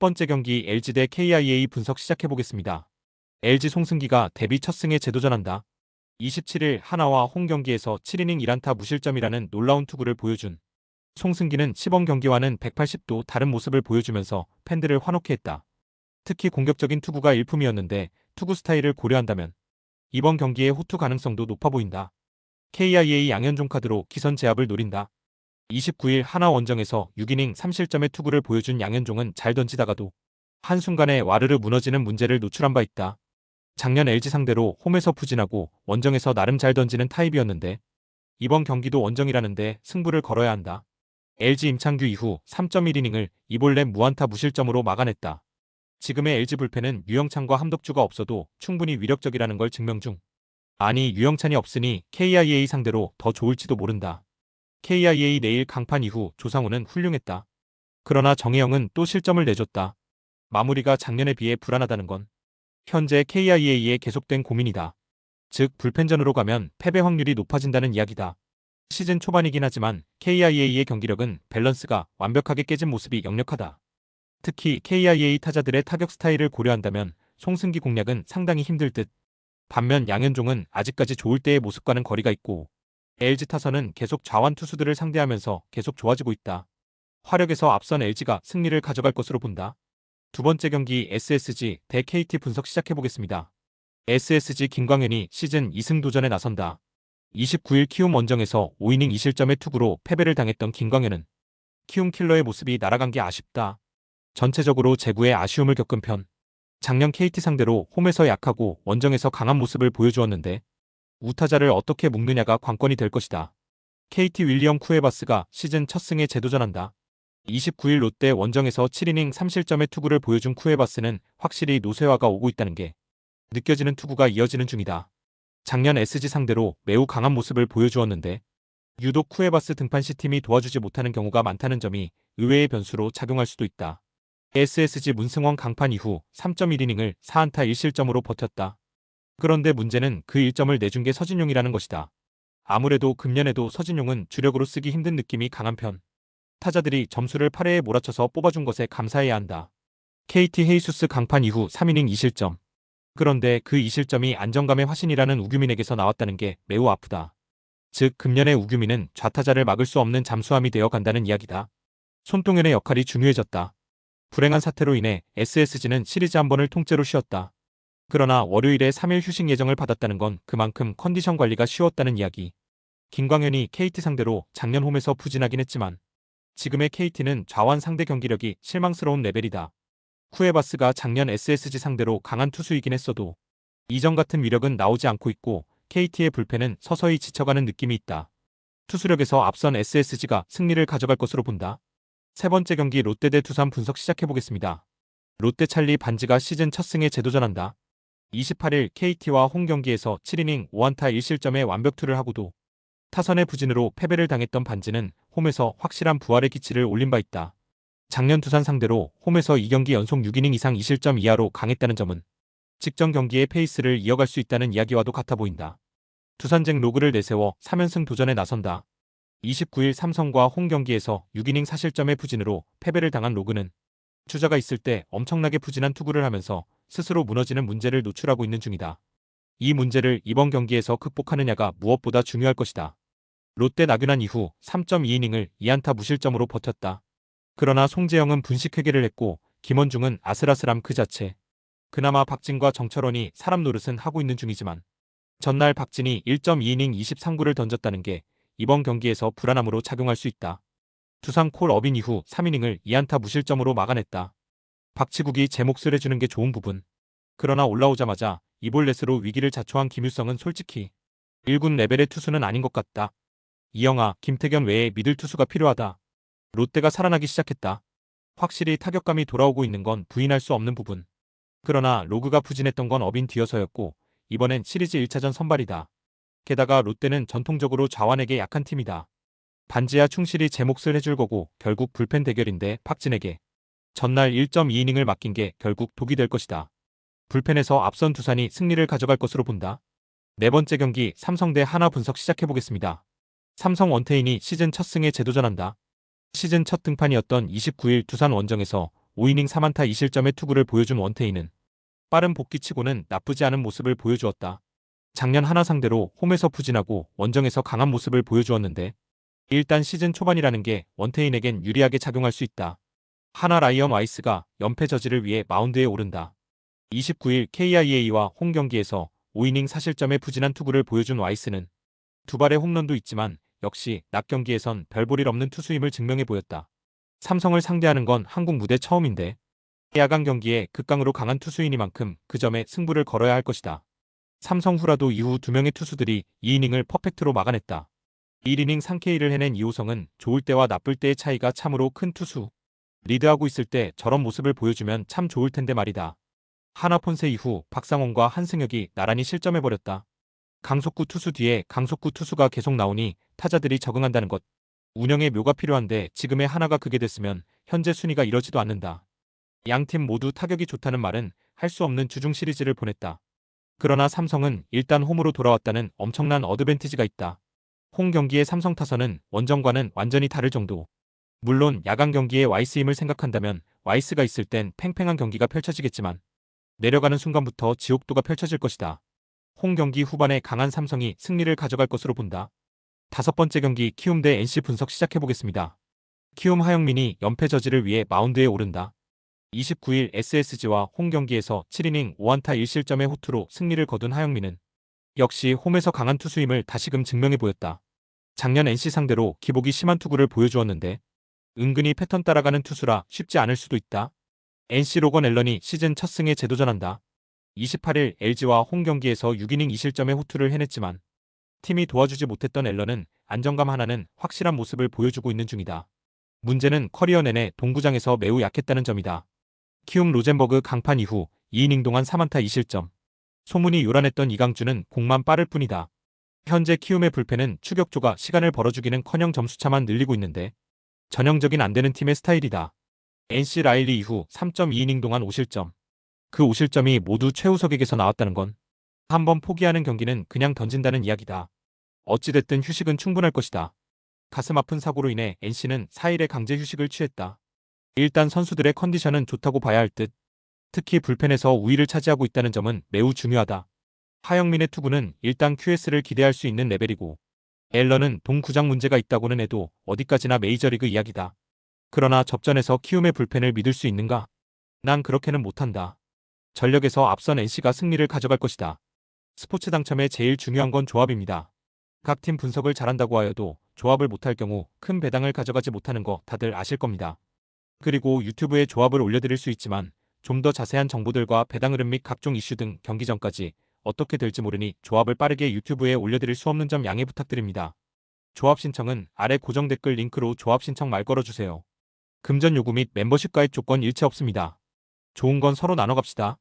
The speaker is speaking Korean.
번째 경기 LG 대 KIA 분석 시작해보겠습니다. LG 송승기가 데뷔 첫 승에 재도전한다. 27일 하나와 홈 경기에서 7이닝 1안타 무실점이라는 놀라운 투구를 보여준 송승기는 시범 경기와는 180도 다른 모습을 보여주면서 팬들을 환호케 했다. 특히 공격적인 투구가 일품이었는데 투구 스타일을 고려한다면 이번 경기의 호투 가능성도 높아 보인다. KIA 양현종 카드로 기선 제압을 노린다. 29일 하나 원정에서 6이닝 3실점의 투구를 보여준 양현종은 잘 던지다가도 한순간에 와르르 무너지는 문제를 노출한 바 있다. 작년 LG 상대로 홈에서 푸진하고 원정에서 나름 잘 던지는 타입이었는데 이번 경기도 원정이라는데 승부를 걸어야 한다. LG 임창규 이후 3.1이닝을 이볼렘 무안타 무실점으로 막아냈다. 지금의 LG 불펜은 유영찬과 함덕주가 없어도 충분히 위력적이라는 걸 증명 중. 아니 유영찬이 없으니 KIA 상대로 더 좋을지도 모른다. KIA 내일 강판 이후 조상우는 훌륭했다. 그러나 정혜영은 또 실점을 내줬다. 마무리가 작년에 비해 불안하다는 건 현재 KIA의 계속된 고민이다. 즉 불펜전으로 가면 패배 확률이 높아진다는 이야기다. 시즌 초반이긴 하지만 KIA의 경기력은 밸런스가 완벽하게 깨진 모습이 역력하다. 특히 KIA 타자들의 타격 스타일을 고려한다면 송승기 공략은 상당히 힘들 듯. 반면 양현종은 아직까지 좋을 때의 모습과는 거리가 있고 LG 타선은 계속 좌완 투수들을 상대하면서 계속 좋아지고 있다. 화력에서 앞선 LG가 승리를 가져갈 것으로 본다. 두 번째 경기 SSG 대 KT 분석 시작해보겠습니다. SSG 김광현이 시즌 2승 도전에 나선다. 29일 키움 원정에서 5이닝 2실점의 투구로 패배를 당했던 김광현은 키움 킬러의 모습이 날아간 게 아쉽다. 전체적으로 제구에 아쉬움을 겪은 편. 작년 KT 상대로 홈에서 약하고 원정에서 강한 모습을 보여주었는데 우타자를 어떻게 묶느냐가 관건이 될 것이다. KT 윌리엄 쿠에바스가 시즌 첫 승에 재도전한다. 29일 롯데 원정에서 7이닝 3실점의 투구를 보여준 쿠에바스는 확실히 노쇠화가 오고 있다는 게 느껴지는 투구가 이어지는 중이다. 작년 SG 상대로 매우 강한 모습을 보여주었는데 유독 쿠에바스 등판 시 팀이 도와주지 못하는 경우가 많다는 점이 의외의 변수로 작용할 수도 있다. SSG 문승원 강판 이후 3.1이닝을 4안타 1실점으로 버텼다. 그런데 문제는 그 1점을 내준 게 서진용이라는 것이다. 아무래도 금년에도 서진용은 주력으로 쓰기 힘든 느낌이 강한 편. 타자들이 점수를 8회에 몰아쳐서 뽑아준 것에 감사해야 한다. KT 헤이수스 강판 이후 3이닝 2실점. 그런데 그 2실점이 안정감의 화신이라는 우규민에게서 나왔다는 게 매우 아프다. 즉 금년의 우규민은 좌타자를 막을 수 없는 잠수함이 되어 간다는 이야기다. 손동현의 역할이 중요해졌다. 불행한 사태로 인해 SSG는 시리즈 한 번을 통째로 쉬었다. 그러나 월요일에 3일 휴식 예정을 받았다는 건 그만큼 컨디션 관리가 쉬웠다는 이야기. 김광현이 KT 상대로 작년 홈에서 부진하긴 했지만 지금의 KT는 좌완 상대 경기력이 실망스러운 레벨이다. 쿠에바스가 작년 SSG 상대로 강한 투수이긴 했어도 이전 같은 위력은 나오지 않고 있고 KT의 불펜은 서서히 지쳐가는 느낌이 있다. 투수력에서 앞선 SSG가 승리를 가져갈 것으로 본다. 세 번째 경기 롯데 대 두산 분석 시작해보겠습니다. 롯데 찰리 반지가 시즌 첫 승에 재도전한다. 28일 KT와 홈 경기에서 7이닝 5안타 1실점의 완벽투를 하고도 타선의 부진으로 패배를 당했던 반지는 홈에서 확실한 부활의 기치를 올린 바 있다. 작년 두산 상대로 홈에서 2경기 연속 6이닝 이상 2실점 이하로 강했다는 점은 직전 경기의 페이스를 이어갈 수 있다는 이야기와도 같아 보인다. 두산쟁 로그를 내세워 3연승 도전에 나선다. 29일 삼성과 홈 경기에서 6이닝 사실점의 부진으로 패배를 당한 로그는 주자가 있을 때 엄청나게 부진한 투구를 하면서 스스로 무너지는 문제를 노출하고 있는 중이다. 이 문제를 이번 경기에서 극복하느냐가 무엇보다 중요할 것이다. 롯데 나균한 이후 3.2이닝을 2안타 무실점으로 버텼다. 그러나 송재영은 분식회계를 했고 김원중은 아슬아슬함 그 자체. 그나마 박진과 정철원이 사람 노릇은 하고 있는 중이지만 전날 박진이 1.2이닝 23구를 던졌다는 게 이번 경기에서 불안함으로 작용할 수 있다. 두산 콜 어빈 이후 3이닝을 2안타 무실점으로 막아냈다. 박치국이 제 몫을 해주는 게 좋은 부분. 그러나 올라오자마자 이볼렛으로 위기를 자초한 김유성은 솔직히 1군 레벨의 투수는 아닌 것 같다. 이영아, 김태견 외에 믿을 투수가 필요하다. 롯데가 살아나기 시작했다. 확실히 타격감이 돌아오고 있는 건 부인할 수 없는 부분. 그러나 로그가 부진했던 건 어빈 뒤어서였고 이번엔 시리즈 1차전 선발이다. 게다가 롯데는 전통적으로 좌완에게 약한 팀이다. 반지하 충실히 제 몫을 해줄 거고 결국 불펜 대결인데 박진에게 전날 1.2이닝을 맡긴 게 결국 독이 될 것이다. 불펜에서 앞선 두산이 승리를 가져갈 것으로 본다. 네 번째 경기 삼성 대 하나 분석 시작해보겠습니다. 삼성 원태인이 시즌 첫 승에 재도전한다. 시즌 첫 등판이었던 29일 두산 원정에서 5이닝 3안타 2실점의 투구를 보여준 원태인은 빠른 복귀치고는 나쁘지 않은 모습을 보여주었다. 작년 하나 상대로 홈에서 부진하고 원정에서 강한 모습을 보여주었는데 일단 시즌 초반이라는 게 원태인에겐 유리하게 작용할 수 있다. 하나 라이언 와이스가 연패 저지를 위해 마운드에 오른다. 29일 KIA와 홈 경기에서 5이닝 사실점의 부진한 투구를 보여준 와이스는 두 발의 홈런도 있지만 역시 낮 경기에선 별볼일 없는 투수임을 증명해 보였다. 삼성을 상대하는 건 한국 무대 처음인데 야간 경기에 극강으로 강한 투수이니만큼 그 점에 승부를 걸어야 할 것이다. 삼성 후라도 이후 두 명의 투수들이 2이닝을 퍼펙트로 막아냈다. 1이닝 3K를 해낸 이호성은 좋을 때와 나쁠 때의 차이가 참으로 큰 투수. 리드하고 있을 때 저런 모습을 보여주면 참 좋을 텐데 말이다. 하나폰세 이후 박상원과 한승혁이 나란히 실점해버렸다. 강속구 투수 뒤에 강속구 투수가 계속 나오니 타자들이 적응한다는 것. 운영에 묘가 필요한데 지금의 하나가 그게 됐으면 현재 순위가 이러지도 않는다. 양 팀 모두 타격이 좋다는 말은 할 수 없는 주중 시리즈를 보냈다. 그러나 삼성은 일단 홈으로 돌아왔다는 엄청난 어드밴티지가 있다. 홈 경기의 삼성 타선은 원정과는 완전히 다를 정도. 물론 야간 경기의 와이스임을 생각한다면 와이스가 있을 땐 팽팽한 경기가 펼쳐지겠지만 내려가는 순간부터 지옥도가 펼쳐질 것이다. 홈 경기 후반에 강한 삼성이 승리를 가져갈 것으로 본다. 다섯 번째 경기 키움 대 NC 분석 시작해보겠습니다. 키움 하영민이 연패 저지를 위해 마운드에 오른다. 29일 SSG와 홈 경기에서 7이닝 5안타 1실점의 호투로 승리를 거둔 하영민은 역시 홈에서 강한 투수임을 다시금 증명해 보였다. 작년 NC 상대로 기복이 심한 투구를 보여주었는데 은근히 패턴 따라가는 투수라 쉽지 않을 수도 있다. NC 로건 앨런이 시즌 첫 승에 재도전한다. 28일 LG와 홈 경기에서 6이닝 2실점의 호투를 해냈지만 팀이 도와주지 못했던 앨런은 안정감 하나는 확실한 모습을 보여주고 있는 중이다. 문제는 커리어 내내 동구장에서 매우 약했다는 점이다. 키움 로젠버그 강판 이후 2이닝 동안 3안타 2실점. 소문이 요란했던 이강주는 공만 빠를 뿐이다. 현재 키움의 불펜은 추격조가 시간을 벌어주기는 커녕 점수차만 늘리고 있는데 전형적인 안 되는 팀의 스타일이다. NC 라일리 이후 3.2이닝 동안 5실점. 그 5실점이 모두 최우석에게서 나왔다는 건 한번 포기하는 경기는 그냥 던진다는 이야기다. 어찌됐든 휴식은 충분할 것이다. 가슴 아픈 사고로 인해 NC는 4일의 강제 휴식을 취했다. 일단 선수들의 컨디션은 좋다고 봐야 할 듯. 특히 불펜에서 우위를 차지하고 있다는 점은 매우 중요하다. 하영민의 투구는 일단 QS를 기대할 수 있는 레벨이고 앨런은 동구장 문제가 있다고는 해도 어디까지나 메이저리그 이야기다. 그러나 접전에서 키움의 불펜을 믿을 수 있는가? 난 그렇게는 못한다. 전력에서 앞선 NC가 승리를 가져갈 것이다. 스포츠 당첨에 제일 중요한 건 조합입니다. 각 팀 분석을 잘한다고 하여도 조합을 못할 경우 큰 배당을 가져가지 못하는 거 다들 아실 겁니다. 그리고 유튜브에 조합을 올려드릴 수 있지만 좀 더 자세한 정보들과 배당 흐름 및 각종 이슈 등 경기 전까지 어떻게 될지 모르니 조합을 빠르게 유튜브에 올려드릴 수 없는 점 양해 부탁드립니다. 조합 신청은 아래 고정 댓글 링크로 조합 신청 말 걸어주세요. 금전 요구 및 멤버십 가입 조건 일체 없습니다. 좋은 건 서로 나눠 갑시다.